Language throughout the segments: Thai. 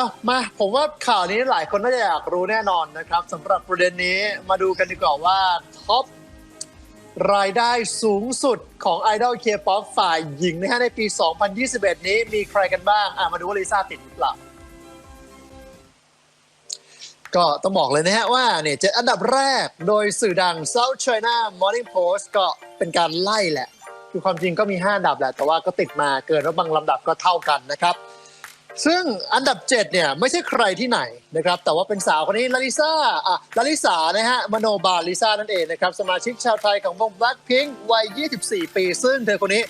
ามาผมว่าข่าวนี้หลายคนน่าจะอยากรู้แน่นอนนะครับสำหรับประเด็นนี้มาดูกันดีกว่าว่าท็อปรายได้สูงสุดของไอดอลเคป๊อปฝ่ายหญิงนะฮะในปี 2021 นี้มีใครกันบ้าง อะมาดูว่าลิซ่าติดหรือเปล่าก็ต้องบอกเลยนะฮะว่าเนี่ยเจ็ดอันดับแรกโดยสื่อดัง South China Morning Post ก็เป็นการไล่แหละ คือความจริงก็มี 5 อันดับแหละ แต่ว่าก็ติดมาเกินว่าบางลำดับก็เท่ากันนะครับ ซึ่งอันดับ 7 เนี่ย ไม่ใช่ใครที่ไหนนะครับ แต่ว่าเป็นสาวคนนี้ลาลิซาอะลาลิสานะฮะมโนบาลลิซานั่นเองนะครับ สมาชิกชาวไทยของวง Blackpink วัย 24 ปี ซึ่งเธอคนนี้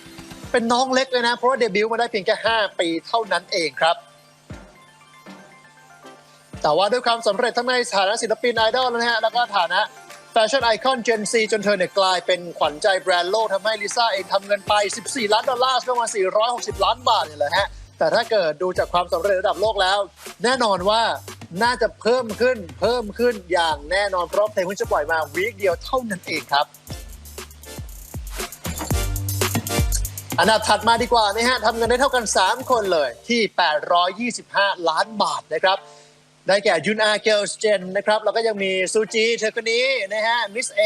เป็นน้องเล็กเลยนะ เพราะว่าเดบิวต์มาได้เพียงแค่ 5 ปีเท่านั้นเองครับ แต่ว่าด้วยความสำเร็จทั้งในฐานะศิลปินไอดอลนะฮะแล้วก็ฐานะแฟชั่นไอคอน Gen Z จนเธอเนี่ยกลายเป็นขวัญใจแบรนด์โลกทำให้ลิซ่าเองทำเงินไป 14 ล้านดอลลาร์ประมาณ 460 ล้านบาทเนี่ยแหละฮะ แต่ถ้าเกิดดูจากความสำเร็จระดับโลกแล้ว แน่นอนว่าน่าจะเพิ่มขึ้นเพิ่มขึ้นอย่างแน่นอนเพราะเพลงเพิ่งจะปล่อยมาวีคเดียวเท่านั้นเองครับ อันดับถัดมาดีกว่านะฮะทำเงินได้เท่ากัน 3 คนเลยที่ 825 ล้านบาทนะครับได้แก่ยุนอาเกลสเจนนะครับแล้วก็ยังมีซูจีเธอคนนี้นะฮะมิสเอ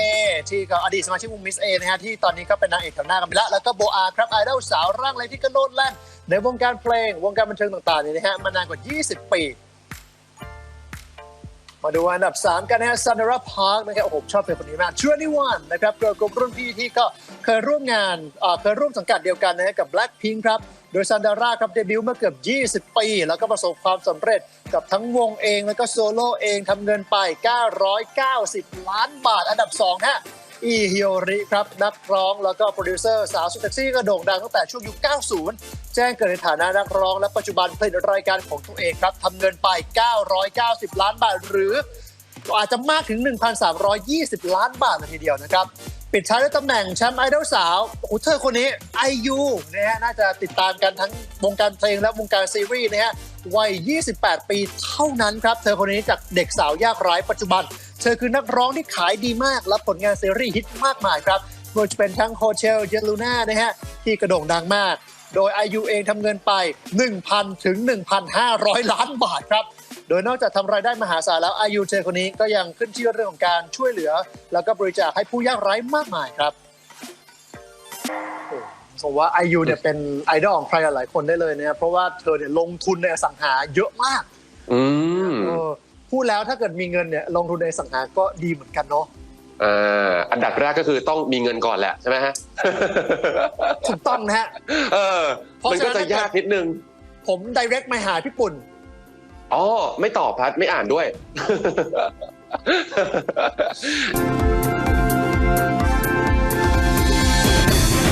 ที่ก็อดีตสมาชิกวงมิสเอนะฮะที่ตอนนี้ก็เป็นนางเอกแถวหน้ากันไปแล้วแล้วก็โบอาครับไอดอลสาวร่างเล็กที่ก็โลดแล่น ในวงการเพลงวงการบันเทิงต่างๆเนี่ยนะฮะมานานกว่า 20 ปี มาดูอันดับ 3 กันนะฮะซันดาราพาร์คนะครับโอ้โหชอบเพลงคนนี้มากชวนี่วันนะครับเกิร์ลกรุ๊ปรุ่นพี่ที่ก็เคยร่วมงานเคยร่วมสังกัดเดียวกันนะฮะกับ Blackpink ครับโดยซันดาราครับเดบิวต์เมื่อเกือบ 20 ปี แล้วก็ประสบความสำเร็จกับทั้งวงเองแล้วก็โซโล่เองทำเงินไป 990 ล้านบาทอันดับ 2 ฮะ อีฮิโอริครับ นักร้องแล้วก็โปรดิวเซอร์สาวสุดเซ็กซี่ก็โด่งดังตั้งแต่ช่วงยุค 90 จ้งเกิดในฐานะนักร้องและปัจจุบันผลิตรายการของตัวเองครับทำเงินไป 990 ล้านบาท หรืออาจจะมากถึง 1,320 ล้านบาทเลยทีเดียวนะครับ ปิดท้ายด้วยตำแหน่งแชมป์ไอดอลสาวโอ้โหเธอคนนี้ไอยูนะฮะน่าจะติดตามกันทั้งวงการเพลงและวงการซีรีส์นะฮะวัย 28 ปีเท่านั้นครับ เธอคนนี้จากเด็กสาวยากไร้ปัจจุบัน เธอคือนักร้องที่ขายดีมาก และผลงานซีรีส์ฮิตมากมายครับไม่ว่าจะเป็นทั้งโฮเทลเจลูน่านะฮะที่กระโด่งดังมาก โดย IU เองทำเงินไป 1,000 ถึง 1,500 ล้านบาทครับ โดยนอกจากทำรายได้มหาศาลแล้ว IU เธอคนนี้ก็ยังขึ้นชื่อเรื่องของการช่วยเหลือ แล้วก็บริจาคให้ผู้ยากไร้มากมายครับโอ้ผมว่า IU เนี่ยเป็นไอดอลของใครหลายๆคนได้เลยนะครับเพราะว่าเธอเนี่ยลงทุนในอสังหาเยอะมาก อืมเออพูดแล้วถ้าเกิดมีเงินเนี่ยลงทุนในอสังหาก็ดีเหมือนกันเนาะ อ่าอันดับแรกก็คือต้องมีเงินก่อนแหละใช่ไหมฮะถูกต้องนะฮะเออเพราะมันก็ฉะนั้จะนยากนิดนึง ผม direct มาหาพี่ปุ่นอ๋อไม่ตอบพัดไม่อ่านด้วย